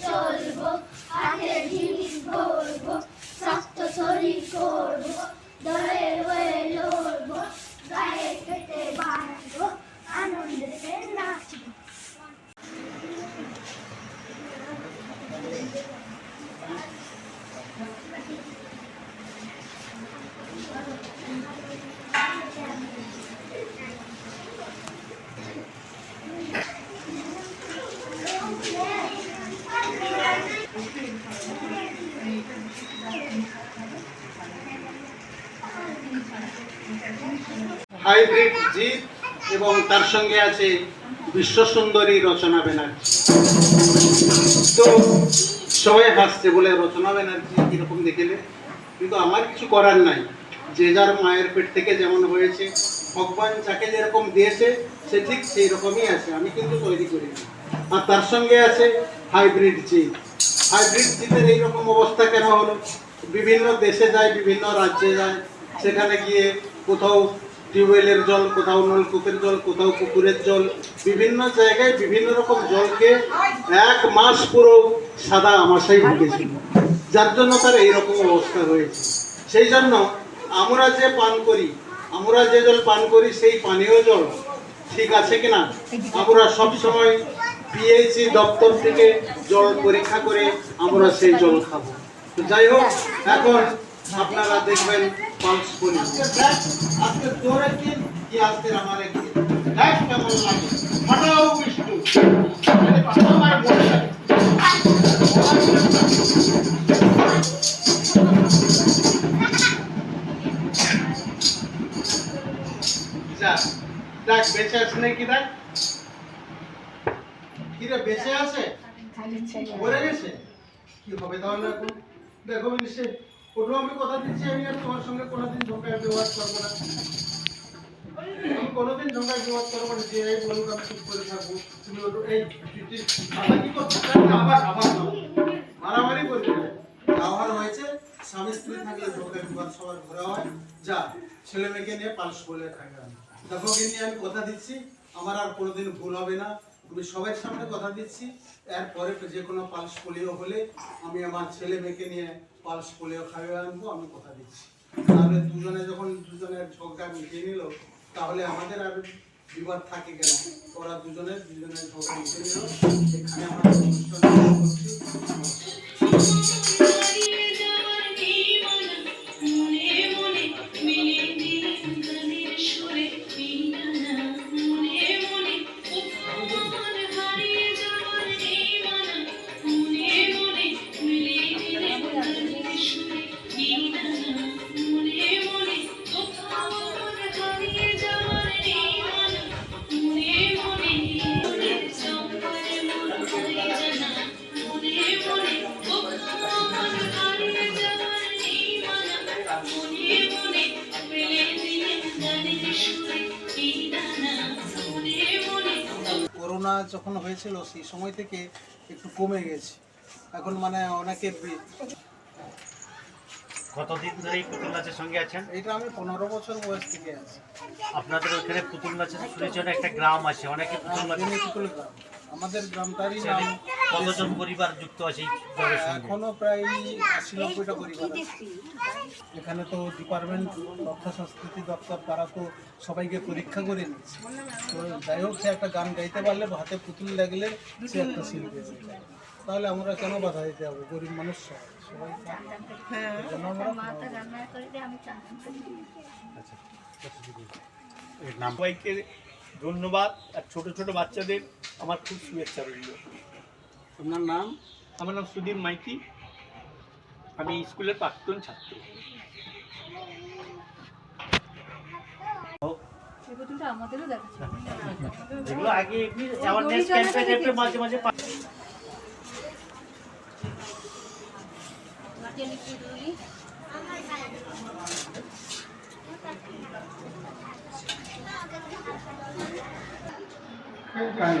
চলবো হাতের হাইব্রিড জিত এবং তার সঙ্গে আছে বিশ্বসুন্দরী রচনা ব্যানার্জি। তো সবাই হাসছে বলে রচনা ব্যানার্জি এরকম দেখেলে কিন্তু আমার কিছু করার নাই। যে যার মায়ের পেট থেকে যেমন হয়েছে, ভগবান যাকে যেরকম দিয়েছে, সে ঠিক সেই রকমই আছে। আমি কিন্তু তৈরি করিনি। আর তার সঙ্গে আছে হাইব্রিড জিত হাইব্রিড জিতের এইরকম অবস্থা কেন হলো? বিভিন্ন দেশে যায়, বিভিন্ন রাজ্যে যায়। সেখানে গিয়ে কোথাও টিউবওয়েলের জল, কোথাও নলকূপের জল, কোথাও পুকুরের জল, বিভিন্ন জায়গায় বিভিন্ন রকম জলকে এক মাস পুরো সাদা আমাশাই ভুগেছিল যার জন্য তার এইরকম অবস্থা হয়েছে। সেই জন্য আমরা যে পান করি, আমরা যে জল পান করি, সেই পানীয় জল ঠিক আছে কিনা? আমরা সব সময় পিএইচি দপ্তর থেকে জল পরীক্ষা করে আমরা সেই জল খাব। যাই হোক, এখন আপনারা দেখবেন আজকে তোর কি কি আজকে আমার কি? দেখ কেমন লাগে। ফাটাও বিষ্ণু। আমার লাগে। যা দেখ বেঁচে আছে নাকি দেখ? কিরে বেঁচে আছে? মরে গেছে? কি হবে তাহলে এখন? দেখো মিনিসে ওটা আমি কথা দিচ্ছি, আমি আর তোমার সঙ্গে কোনোদিন ব্যবহার করব না। আমি কোনোদিন ব্যবহার করব না, যে এই বলুক, আমি চুপ করে থাকব। তুমি এই করছিস না? আবার আবার মারামারি হয়েছে, স্বামী স্ত্রী থাকলে ব্যবহার সবার ঘোরা হয়। যা, ছেলে মেয়েকে নিয়ে পালস বলে থাকে। দেখো নিয়ে আমি কথা দিচ্ছি, আমার আর কোনোদিন ভুল হবে না। আমি সবার সামনে কথা দিচ্ছি। এরপরে যে কোনো পালস পোলিও হলে আমি আমার ছেলে মেয়েকে নিয়ে পালস পোলিও খাইয়ে আনব, আমি কথা দিচ্ছি। তাহলে দুজনে যখন দুজনের ঝগড়া মিটিয়ে নিল, তাহলে আমাদের আর বিবাদ থাকে কেন? ওরা দুজনে দুজনের ঝগড়া মিটিয়ে নিল, এখানে আমরা অনুষ্ঠান করছি। যখন হয়েছিল সেই সময় থেকে একটু কমে গেছে। এখন মানে অনেকে কতদিন ধরে এই পুতুল নাচের সঙ্গে আছেন? এটা আমি পনেরো বছর বয়স থেকে আছি। আপনাদের ওখানে পুতুল নাচের শুনেছেন একটা গ্রাম আছে অনেকে পুতুল নাচ বেনিকুল গ্রাম। আমাদের গ্রামটারই নাম কতজন পরিবার যুক্ত আছে এখনও প্রায় আশি নব্বইটা পরিবার এখানে তো ডিপার্টমেন্ট তথ্য সংস্কৃতি দপ্তর তারা তো সবাইকে পরীক্ষা করে নিচ্ছে তো যাই হোক সে একটা গান গাইতে পারলে হাতে পুতুল লাগলে সে একটা শিল্পী তাহলে আমরা কেন বাধা দিতে যাব গরিব মানুষ সবাই সবাই আচ্ছা নাম? ধন্যবাদ আর ছোট ছোট বাচ্চাদের আমার খুব শুভেচ্ছা রইল। আপনার নাম? আমার নাম সুদীপ মাইতি। আমি স্কুলের প্রাক্তন ছাত্র। আমাদেরও দেখা যেগুলো আগে মাঝে অ্যাওয়ারনেস ক্যাম্পে ক্যাম্পে মাঝে 干一